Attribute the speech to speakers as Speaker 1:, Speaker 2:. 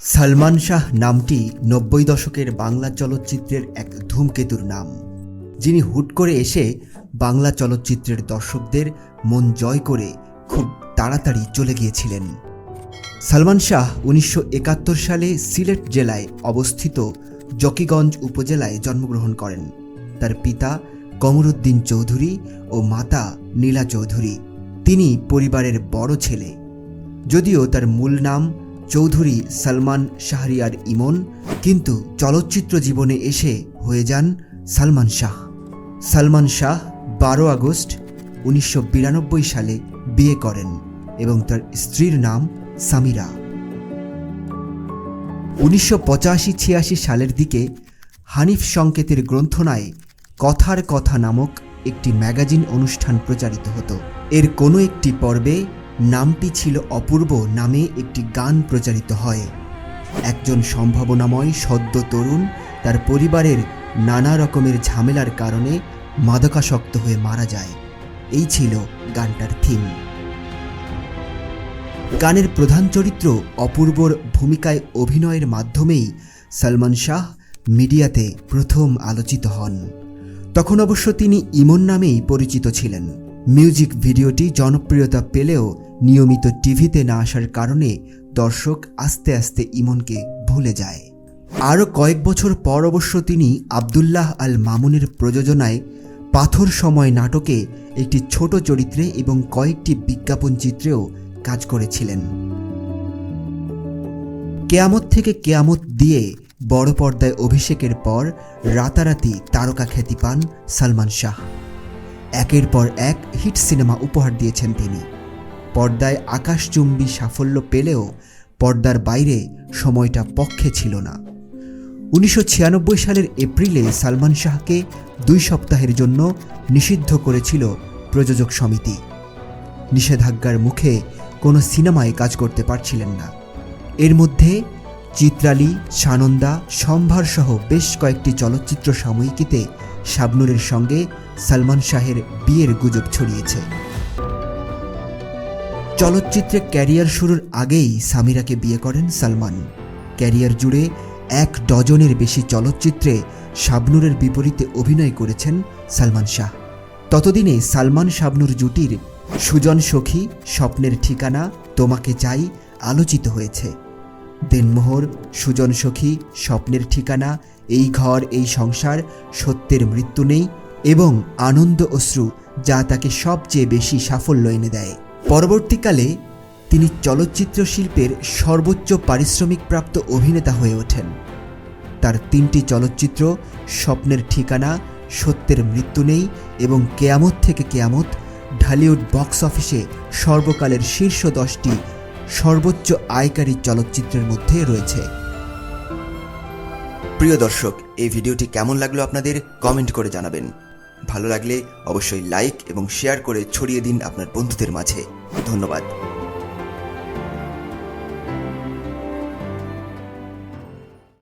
Speaker 1: সালমান শাহ নামটি নব্বই দশকের বাংলা চলচ্চিত্রের এক ধূমকেতুর নাম, যিনি হুট করে এসে বাংলা চলচ্চিত্রের দর্শকদের মন জয় করে খুব তাড়াতাড়ি চলে গিয়েছিলেন। সালমান শাহ উনিশশো একাত্তর সালে সিলেট জেলায় অবস্থিত জকিগঞ্জ উপজেলায় জন্মগ্রহণ করেন। তার পিতা কমরুদ্দিন চৌধুরী ও মাতা নীলা চৌধুরী। তিনি পরিবারের বড় ছেলে। যদিও তার মূল নাম চৌধুরী সালমান শাহরিয়ার ইমন, কিন্তু চলচ্চিত্র জীবনে এসে হয়ে যান সালমান শাহ। সালমান শাহ বারো আগস্ট উনিশশো বিরানব্বই সালে বিয়ে করেন এবং তার স্ত্রীর নাম সামিরা। উনিশশো পঁচাশি ছিয়াশি সালের দিকে হানিফ সংকেতের গ্রন্থনায় কথার কথা নামক একটি ম্যাগাজিন অনুষ্ঠান প্রচারিত হতো। এর কোনো একটি পর্বে নামটি ছিল অপূর্ব নামে একটি গান প্রচারিত হয়। একজন সম্ভাবনাময় সদ্য তরুণ তার পরিবারের নানা রকমের ঝামেলার কারণে মাদকাসক্ত হয়ে মারা যায়। এই ছিল গানটার থিম গানের প্রধান চরিত্র অপূর্বর ভূমিকায় অভিনয়ের মাধ্যমেই সলমান শাহ মিডিয়াতে প্রথম আলোচিত হন। তখন অবশ্য তিনি ইমন নামেই পরিচিত ছিলেন। মিউজিক ভিডিওটি জনপ্রিয়তা পেলেও নিয়মিত টিভিতে না আসার কারণে দর্শক আস্তে আস্তে ইমনকে ভুলে যায়। আরও কয়েক বছর পর অবশ্য তিনি আবদুল্লাহ আল মামুনের প্রযোজনায় পাথর সময় নাটকে একটি ছোট চরিত্রে এবং কয়েকটি বিজ্ঞাপন চিত্রেও কাজ করেছিলেন। কেয়ামত থেকে কেয়ামত দিয়ে বড় পর্দায় অভিষেকের পর রাতারাতি তারকা খ্যাতি পান সালমান শাহ। একের পর এক হিট সিনেমা উপহার দিয়েছেন তিনি। পর্দায় আকাশচুম্বী সাফল্য পেলেও পর্দার বাইরে সময়টা পক্ষে ছিল না। উনিশশো ছিয়ানব্বই সালের এপ্রিলে সালমান শাহকে দুই সপ্তাহের জন্য নিষিদ্ধ করেছিল প্রযোজক সমিতি। নিষেধাজ্ঞার মুখে কোনো সিনেমায় কাজ করতে পারছিলেন না। এর মধ্যে চিত্রালী, সানন্দা, সম্ভার সহ বেশ কয়েকটি চলচ্চিত্র সাময়িকীতে শাবনুরের সঙ্গে সালমান শাহের বিয়ের গুজব ছড়িয়েছে। চলচ্চিত্রে ক্যারিয়ার শুরুর আগেই সামিরাকে বিয়ে করেন সালমান। ক্যারিয়ার জুড়ে এক ডজনের বেশি চলচ্চিত্রে শাবনুরের বিপরীতে অভিনয় করেছেন সালমান শাহ। ততদিনে সালমান শাবনুর জুটির সুজন সখী, স্বপ্নের ঠিকানা, তোমাকে চাই, আলোচিত হয়েছে। দেনমোহর, সুজন সখী, স্বপ্নের ঠিকানা, এই ঘর, এই সংসার, সত্যের মৃত্যু নেই এবং আনন্দ অশ্রু যা তাকে সবচেয়ে বেশি সাফল্য এনে দেয়। পরবর্তীকালে তিনি চলচ্চিত্র শিল্পের সর্বোচ্চ পারিশ্রমিকপ্রাপ্ত অভিনেতা হয়ে ওঠেন। তার তিনটি চলচ্চিত্র, স্বপ্নের ঠিকানা, সত্যের মৃত্যু নেই এবং কেয়ামত থেকে কেয়ামত, ঢালিউড বক্স অফিসে সর্বকালের শীর্ষ দশটি সর্বোচ্চ আয়কারী চলচ্চিত্রের মধ্যে রয়েছে। প্রিয় দর্শক, এই ভিডিওটি কেমন লাগল আপনাদের কমেন্ট করে জানাবেন। ভালো লাগলে অবশ্যই লাইক এবং শেয়ার করে ছড়িয়ে দিন আপনার বন্ধুদের মাঝে। ধন্যবাদ।